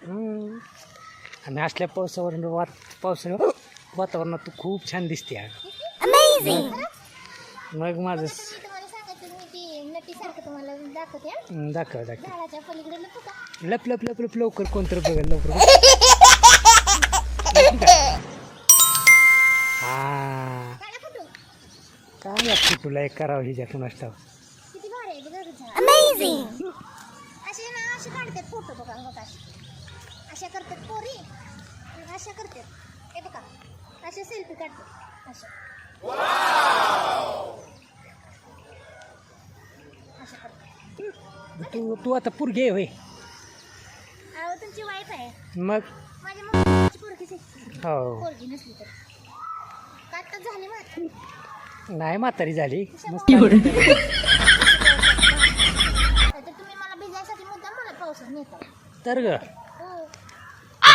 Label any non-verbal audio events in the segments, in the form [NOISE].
हो, आणि असल्या पावसावरून पावसा वातावरणात तू खूप छान दिसते मग माझं दाखव दाखव. लप लप लप लप लवकर कोणतरी बघेल लवकर [LAUGHS] हा. काय तुला एक करावं हिच्यातून असतं? अमेझिंग असे ना असे काढतात फोटो बघा बघा असे. अशा करतात पोरी आणि अशा करतात हे बघा. असे सेल्फी काढतात. अशा अशा करतात. तू तू आता पुरगे होय. अहो तुमची वाईफ आहे. मग? माझ्या मम्मीची पोरगीच आहे हो. पोरगी नसली तर. झाली मग नाही म्हातारी झाली. मस्त [LAUGHS] तर तुम्ही मला भिजायसाठी मुद्दाम मला पावसात नेता तर ग हो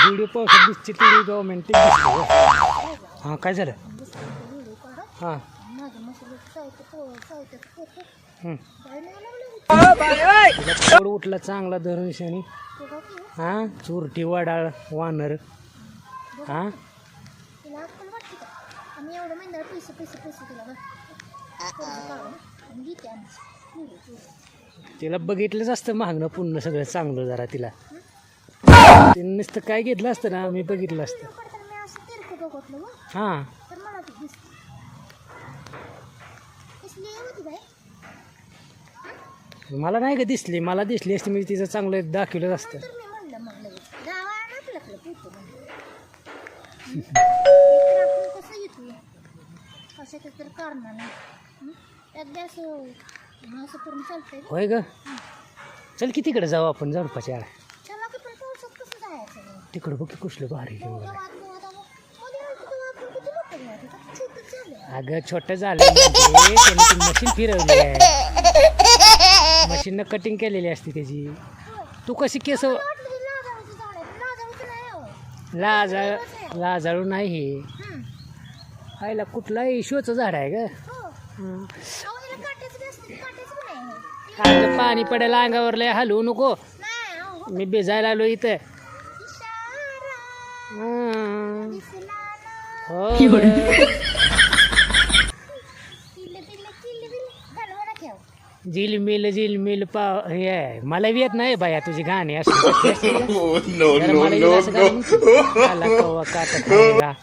व्हिडिओ पावसात दिसते तेवढी गव्हर्मेंट दिसते हां काय झालं? हां. माझ्या उठला चांगला धरून शनी हां चुरटी वडाळ वानर. हां? पैसे पैसे पैसे तिला बघितलंच असतं मागणं पुन्हा सगळं चांगलं जरा तिला. तिने नुसतं काय घेतलं असतं ना मी बघितलं असतं. हां. मला नाही का दिसली मला दिसली असते मी तिचं चांगलं दाखवलंच असतं. कसं तर करणार असं असं करून चालतंय का? होय ग चल की तिकडे जाऊ आपण झडपाच्या चला की पण पावसात कसं जायचं मग? तिकडं बघ की भारी घेऊन गावात गावात आलो. मध्ये आलतो तेव्हा आपण किती मोठं झालं होतं. छोटंच झालं. अगं छोटं झालं म्हणजे त्याने ती मशीन फिरवली आहे मशीननं कटिंग केलेली असते त्याची तू कशी केस वाटलं झाड आहे. नाही हो. लाजाळ लाजाळू नाही हे हं. आईला कुठलाही शोचं झाड आहे ग हो. हं. अहो, पण हे. पडायला अंगावर लय हलवू नको नाही, अहो. मी भिजायला आलो इथं हं. हो. झिलमिल झिलमिल पाव हे आहे. मला येत नाही बाया तुझी गाणी असं? [LAUGHS] Oh मला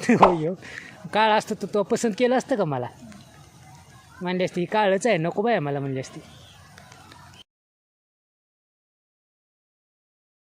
होय हो. काळ असतं तर तो पसंत केलं असतं का मला म्हणली असती काळच आहे नको बाय मला म्हणली असती